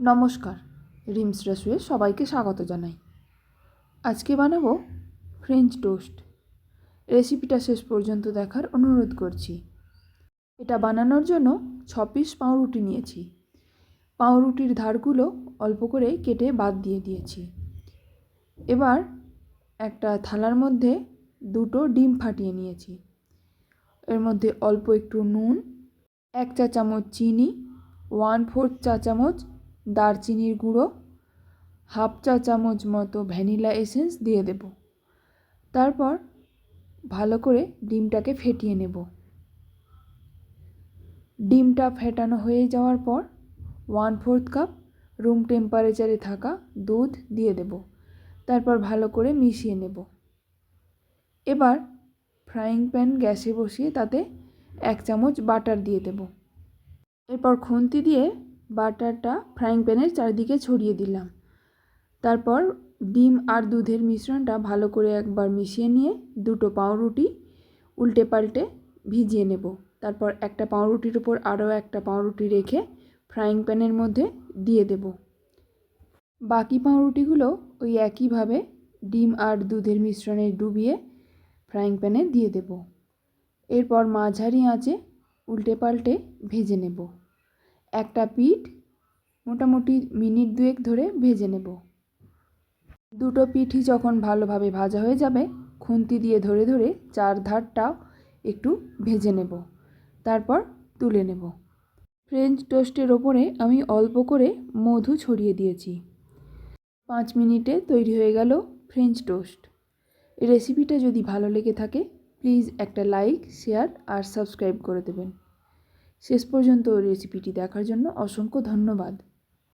নমস্কার, রিমস রেসুয়ে সবাইকে স্বাগত জানাই। আজকে বানাবো ফ্রেঞ্চ টোস্ট রেসিপিটা শেষ পর্যন্ত দেখার অনুরোধ করছি। এটা বানানোর জন্য ছ পিস পাউরুটি নিয়েছি। পাউরুটির ধারগুলো অল্প করে কেটে বাদ দিয়ে দিয়েছি। এবার একটা থালার মধ্যে দুটো ডিম ফাটিয়ে নিয়েছি। এর মধ্যে অল্প একটু নুন, এক চা চামচ চিনি ওয়ান ফোর্থ চা চামচ দারচিনির গুঁড়ো, হাফ চা চামচ মতো ভ্যানিলা এসেন্স দিয়ে দেব। তারপর ভালো করে ডিমটাকে ফেটিয়ে নেব। ডিমটা ফেটানো হয়ে যাওয়ার পর ওয়ান ফোর্থ কাপ রুম টেম্পারেচারে থাকা দুধ দিয়ে দেব। তারপর ভালো করে মিশিয়ে নেব। এবার ফ্রাইং প্যান গ্যাসে বসিয়ে তাতে এক চামচ বাটার দিয়ে দেব। এরপর খুন্তি দিয়ে বাটারটা ফ্রাইং প্যানের চারিদিকে ছড়িয়ে দিলাম। তারপর ডিম আর দুধের মিশ্রণটা ভালো করে একবার মিশিয়ে নিয়ে দুটো পাউরুটি উল্টে পাল্টে ভিজিয়ে নেব। তারপর একটা পাউরুটির উপর আরও একটা পাউরুটি রেখে ফ্রাইং প্যানের মধ্যে দিয়ে দেব। বাকি পাউরুটিগুলো ওই একইভাবে ডিম আর দুধের মিশ্রণে ডুবিয়ে ফ্রাইং প্যানে দিয়ে দেব। এরপর মাঝারি আঁচে উল্টে পাল্টে ভেজে নেব। একটা পিঠ মোটামুটি মিনিট দুয়েক ধরে ভেজে নেব। দুটো পিঠই যখন ভালোভাবে ভাজা হয়ে যাবে, খুন্তি দিয়ে ধরে ধরে চার ধারটাও একটু ভেজে নেব। তারপর তুলে নেব। ফ্রেঞ্চ টোস্টের ওপরে আমি অল্প করে মধু ছড়িয়ে দিয়েছি। পাঁচ মিনিটে তৈরি হয়ে গেল ফ্রেঞ্চ টোস্ট রেসিপিটা যদি ভালো লেগে থাকে প্লিজ একটা লাইক শেয়ার আর সাবস্ক্রাইব করে দেবেন। শেষ পর্যন্ত রেসিপিটি দেখার জন্য অসংখ্য ধন্যবাদ।